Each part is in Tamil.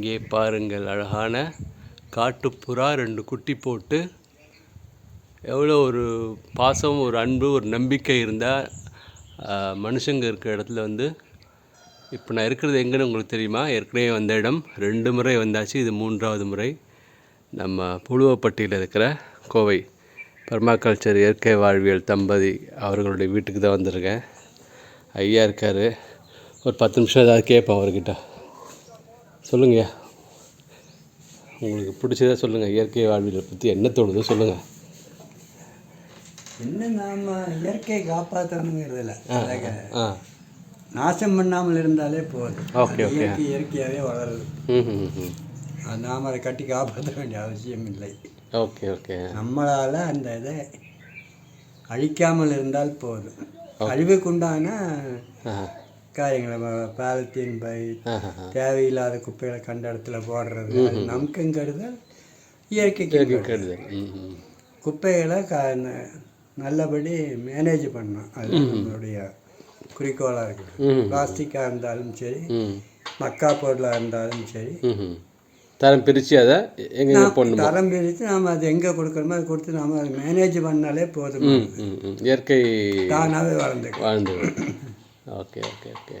இங்கே பாருங்கள் அழகான காட்டுப்புறா ரெண்டு குட்டி போட்டு. எவ்வளோ ஒரு பாசம் ஒரு அன்பு ஒரு நம்பிக்கை இருந்தால் மனுஷங்க இருக்கிற இடத்துல வந்து இப்போ நான் இருக்கிறது எங்கேன்னு உங்களுக்கு தெரியுமா? ஏற்கனவே வந்த இடம். ரெண்டு முறை வந்தாச்சு. இது மூன்றாவது முறை. நம்ம புழுவப்பட்டியில் இருக்கிற கோவை பர்மாகல்ச்சர் இயற்கை வாழ்வியல் தம்பதி அவர்களுடைய வீட்டுக்கு தான் வந்திருக்கேன். ஐயா இருக்கார். ஒரு பத்து நிமிஷம் ஏதாவது கேட்பேன் அவர்கிட்ட. சொல்லுங்கய்யா உங்களுக்கு பிடிச்சதா சொல்லுங்கள் இயற்கை வாழ்வியலை பற்றி என்ன தோணுதோ சொல்லுங்கள் என்ன நாம இயற்கையை காப்பாற்றணுங்கிறதுல ஆ நாசம் பண்ணாமல் இருந்தாலே போதும். Okay, okay. இயற்கை இயற்கையாகவே வளருது. அது நாம் அதை கட்டி காப்பாற்ற வேண்டிய அவசியம் இல்லை. Okay okay. நம்மளால் அந்த இதை அழிக்காமல் இருந்தால் போதும். அழிவுக்குண்டான காரியங்களை பாலித்தீன் பை தேவையில்லாத குப்பைகளை கண்ட இடத்துல போடுறது நமக்கும் கெடுதல் இயற்கைக்கு கெடுதல். குப்பைகளை க நல்லபடி மேனேஜ் பண்ணணும். அது நம்மளுடைய குறிக்கோளாக இருக்குது பிளாஸ்டிக்காக இருந்தாலும் சரி மக்கா பொருளாக இருந்தாலும் சரி தரம் பிரித்து அதை எங்கே போடணும்? தரம் பிரித்து நாம் அது எங்கே கொடுக்கணுமோ அதை கொடுத்து நாம் அதை மேனேஜ் பண்ணாலே போதும் இயற்கை தானாகவே வளர்ந்துக்கும். வாழ்ந்து ஓகே ஓகே ஓகே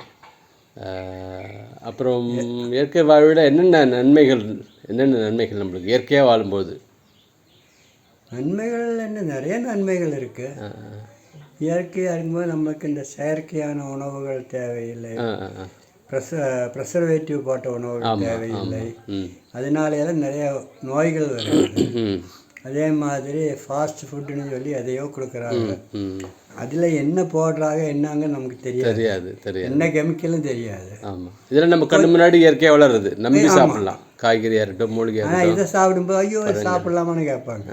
அப்புறம் இயற்கை வாழ்விட என்னென்ன நன்மைகள் என்னென்ன நன்மைகள் நம்மளுக்கு இயற்கையாக வாழும்போது? நன்மைகள் என்ன நிறைய நன்மைகள் இருக்குது இயற்கையாக இருக்கும்போது நமக்கு இந்த செயற்கையான உணவுகள் தேவையில்லை. ப்ரெச ப்ரெசர்வேட்டிவ் போட்ட உணவுகள் தேவையில்லை. அதனால நிறைய நோய்கள் வருது. அதே மாதிரி ஃபாஸ்ட் ஃபுட்டுன்னு சொல்லி எதையோ கொடுக்குறாங்க. அதில் என்ன போடுறாங்க என்னங்க நமக்கு தெரியாது. தெரியாது தெரியாது. என்ன கெமிக்கலும் தெரியாது. ஆமாம் இதெல்லாம் நம்ம கண்ணு முன்னாடி இயற்கையாக வளருது. நம்பி சாப்பிடலாம். காய்கறியாக இருக்கட்டும் மூலிகையாக ஆனால் இதை சாப்பிடும்போது ஐயோ சாப்பிடலாமான்னு கேட்பாங்க.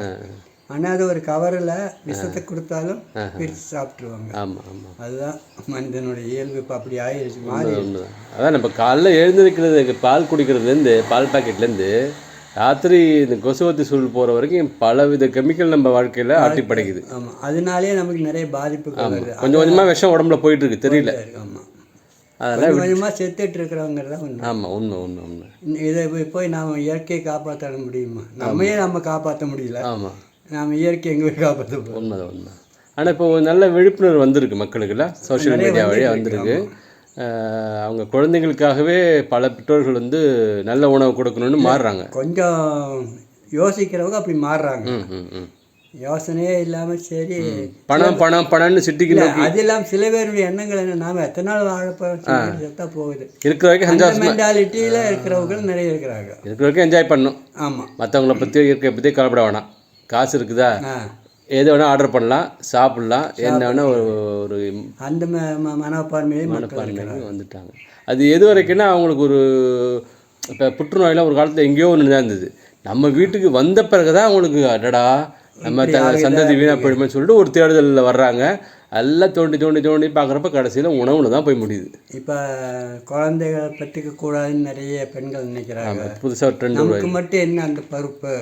ஆனால் அது ஒரு கவரில் விஷத்தை கொடுத்தாலும் பிரித்து சாப்பிட்ருவாங்க ஆமாம் ஆமாம் அதுதான் மனிதனுடைய இயல்பு. இப்போ அப்படி ஆயிடுச்சு மாறி அதான் நம்ம காலைல எழுந்திருக்கிறது பால் குடிக்கிறதுலேருந்து பால் பாக்கெட்லேருந்து ராத்திரி இந்த கொசுவத்தி சூழ் போகிற வரைக்கும் பலவித கெமிக்கல் நம்ம வாழ்க்கையில் ஆட்டி படைக்குது. ஆமாம் அதனாலே நமக்கு நிறைய வருது. கொஞ்சம் கொஞ்சமாக விஷம் உடம்புல போயிட்டு இருக்கு தெரியல. ஆமாம் அதெல்லாம் கொஞ்சம் கொஞ்சமாக செத்துட்டு இருக்கிறவங்கிறத உண்மை. ஆமாம் உண்மை உண்மை உண்மை. இதை போய் போய் நாம் இயற்கையை காப்பாற்ற முடியுமா? நம்மையே நம்ம காப்பாற்ற முடியல. ஆமாம் நாம் இயற்கை எங்கே போய் காப்பாற்ற உண்மைதான் உண்மை. ஆனால் இப்போ நல்ல விழிப்புணர்வு வந்திருக்கு மக்களுக்குல சோஷியல் மீடியா வழியாக வந்திருக்கு. அவங்க குழந்தைகளுக்காகவே பல பெற்றோர்கள் வந்து நல்ல உணவு கொடுக்கணும்னு மாறுறாங்க. கொஞ்சம் யோசிக்கிறவங்க அப்படி மாறுறாங்க. யோசனையே இல்லாமல் சரி. பணம் பணம் பணம்னு சிட்டிக்கு இல்லை நோக்கி. அது இல்லாமல் சில பேருடைய எண்ணங்கள் என்ன? நாம எத்தனை நாள் வாழப்போம் செத்தா போகுது. இருக்கிற வரைக்கும் மென்டாலிட்டியில் இருக்கிறவங்க நிறைய இருக்கிறாங்க. இருக்கிற வரைக்கும் என்ஜாய் பண்ணணும். ஆமாம் மற்றவங்கள பற்றியோ இயற்கையை பற்றியோ கவலைப்பட வேணாம். காசு இருக்குதா? எது வேணால் ஆர்டர் பண்ணலாம் சாப்பிட்லாம். என்ன வேணால் ஒரு ஒரு அந்த ம ம- மனப்பான்மையிலே மக்கள் மனப்பான்மைக்கு இருக்கிறாங்க வந்துட்டாங்க. அது எது வரைக்கும்னா அவங்களுக்கு ஒரு இப்போ புற்றுநோயெல்லாம் ஒரு காலத்தில் எங்கேயோ ஒன்று தான் இருந்தது. நம்ம வீட்டுக்கு வந்த பிறகு தான் அவங்களுக்கு அடடா நம்ம த சந்ததி வீணாக போயிடுமே சொல்லிட்டு ஒரு தேடுதலில் வர்றாங்க. எல்லாம் தோண்டி தோண்டி தோண்டி பார்க்குறப்ப கடைசியில் உணவுல தான் போய் முடியுது. இப்போ குழந்தைகளை பற்றிக்க கூடாதுன்னு நிறைய பெண்கள் நினைக்கிறாங்க. புதுசாக ட்ரெண்ட் நமக்கு மட்டும் என்ன அந்த பருப்பு?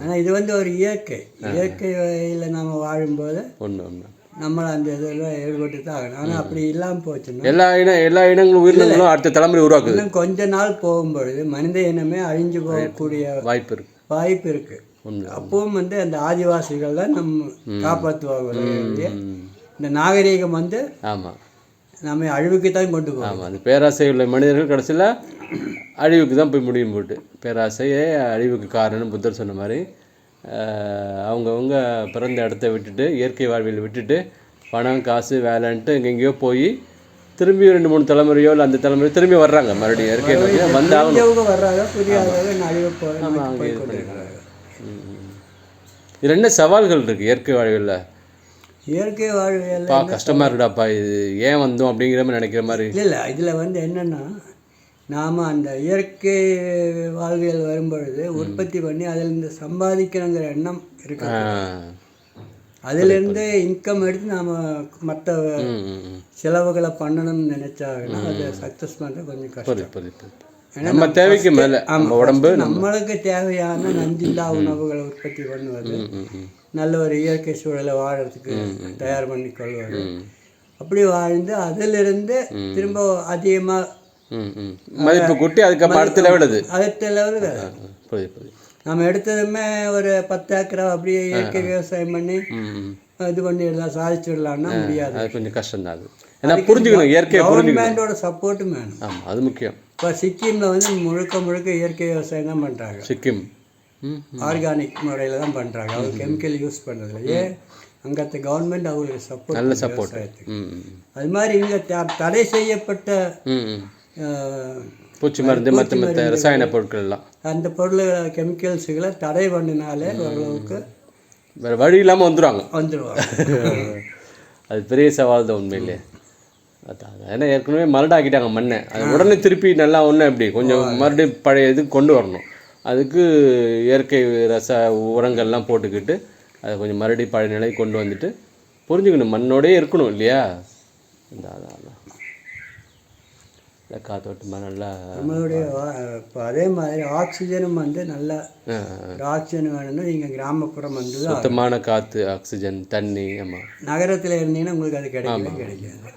ஆனால் இது வந்து ஒரு இயற்கை. இயற்கை வகையில் நாம் வாழும்போது ஒன்று ஒன்று நம்மளை அந்த இதில் ஈடுபட்டு தான் ஆகணும். ஆனால் அப்படி இல்லாமல் போச்சுன்னா எல்லா இன எல்லா இனங்களும் உயிரினங்களும் அடுத்த தலைமுறை உருவாக்குது. இன்னும் கொஞ்ச நாள் போகும்பொழுது மனித இனமே அழிஞ்சு போகக்கூடிய வாய்ப்பு இருக்கு. வாய்ப்பு இருக்கு. அப்பவும் வந்து அந்த ஆதிவாசிகள் தான் நம்ம காப்பாற்றுவாங்க இந்த நாகரீகம் வந்து ஆமாம் நம்ம அழிவுக்கு தான் கொண்டு போகும் ஆமாம் அந்த பேராசை உள்ள மனிதர்கள் கடைசியில் அழிவுக்கு தான் போய் முடியும் போட்டு. பேராசையே அழிவுக்கு காரணம் புத்தர் சொன்ன மாதிரி. அவங்கவங்க பிறந்த இடத்த விட்டுட்டு இயற்கை வாழ்வியல் விட்டுட்டு பணம் காசு வேலைன்ட்டு எங்கெங்கேயோ போய் திரும்பி ரெண்டு மூணு தலைமுறையோ இல்லை அந்த தலைமுறையோ திரும்பி வர்றாங்க. மறுபடியும் இயற்கை நோக்கி வந்தாகணும் புதியவங்க வர்றாங்க புதியாதவங்க அழிவு போய் போய் கொண்டிருக்கிறாங்க இதில் என்ன சவால்கள் இருக்குது இயற்கை வாழ்வியலில் இயற்கை வாழ்வியல் கஷ்டமாக இருக்குடாப்பா இது ஏன் வந்தோம் அப்படிங்கிற மாதிரி நினைக்கிற மாதிரி. இல்லை இல்லை இதில் வந்து என்னென்னா நாம் அந்த இயற்கை வாழ்வியல் வரும்பொழுது உற்பத்தி பண்ணி அதிலிருந்து சம்பாதிக்கணுங்கிற எண்ணம் இருக்கு. அதிலிருந்து இன்கம் எடுத்து நாம் மற்ற. செலவுகளை பண்ணணும்னு நினைச்சாங்கன்னா அதை சக்ஸஸ் பண்ணுறது கொஞ்சம் கஷ்டம். நம்ம தேவைக்கு மேலே நம்ம உடம்பு நம்மளுக்கு தேவையான நஞ்சில்லா உணவுகளை உற்பத்தி பண்ணுவது. நல்ல ஒரு இயற்கை சூழலை வாழறதுக்கு தயார் பண்ணி கொள்வது அப்படி வாழ்ந்து அதிலிருந்து திரும்ப அதிகமாக ம் ம். மதிப்பு கூட்டி அதுக்கப்புறம் அடுத்த லெவல் அது. அடுத்த லெவலு வேறு. புரியுது புரியுது. நம்ம எடுத்ததுமே ஒரு பத்து ஏக்கரா அப்படியே இயற்கை விவசாயம் பண்ணி இது பண்ணிடலாம் சாதிச்சிடலாம்னா முடியாது. கொஞ்சம் கஷ்டம் தான் அது. ஏன்னா புரிஞ்சுக்கணும் இயற்கையை கவர்மெண்டோட சப்போர்ட்டும் வேணும். ஆமாம் அது முக்கியம். இப்போ சிக்கிமில் வந்து முழுக்க முழுக்க இயற்கை விவசாயம் தான் பண்ணுறாங்க சிக்கிம். ஆர்கானிக் முறையில் தான் பண்ணுறாங்க அவங்க கெமிக்கல் யூஸ் பண்ணுறதில்ல ஏன் அங்கத்த கவர்மெண்ட் அவங்களுக்கு சப்போர்ட் நல்ல சப்போர்ட் அது மாதிரி இங்கே தடை செய்யப்பட்ட பூச்சி மருந்து மற்ற மற்ற ரசாயன பொருட்கள் எல்லாம் அந்த பொருள் கெமிக்கல்ஸுகளை தடை பண்ணினாலே ஓரளவுக்கு வேறு வழி இல்லாமல் வந்துடுவாங்க வந்துடுவாங்க அது பெரிய சவால் தான் உண்மையிலே. ஏன்னா ஏற்கனவே மரடாக்கிட்டாங்க மண்ணை. அது உடனே திருப்பி நல்லா ஒன்று எப்படி கொஞ்சம் மறுபடியும் பழைய இது கொண்டு வரணும். அதுக்கு இயற்கை ரச உரங்கள்லாம் போட்டுக்கிட்டு அதை கொஞ்சம் மறுபடியும் பழைய நிலைக்கு கொண்டு வந்துட்டு புரிஞ்சுக்கணும். மண்ணோடயே இருக்கணும் இல்லையா? அதான் அதான். காத்தோட்டமாக நல்லா நம்மளுடைய அதே மாதிரி ஆக்சிஜனும் வந்து நல்லா ஆக்சிஜன் வேணும்னா நீங்கள் கிராமப்புறம் வந்து சுத்தமான காற்று ஆக்சிஜன் தண்ணி ஆமாம் நகரத்தில் இருந்தீங்கன்னா உங்களுக்கு அது கிடைக்கவே கிடைக்காது.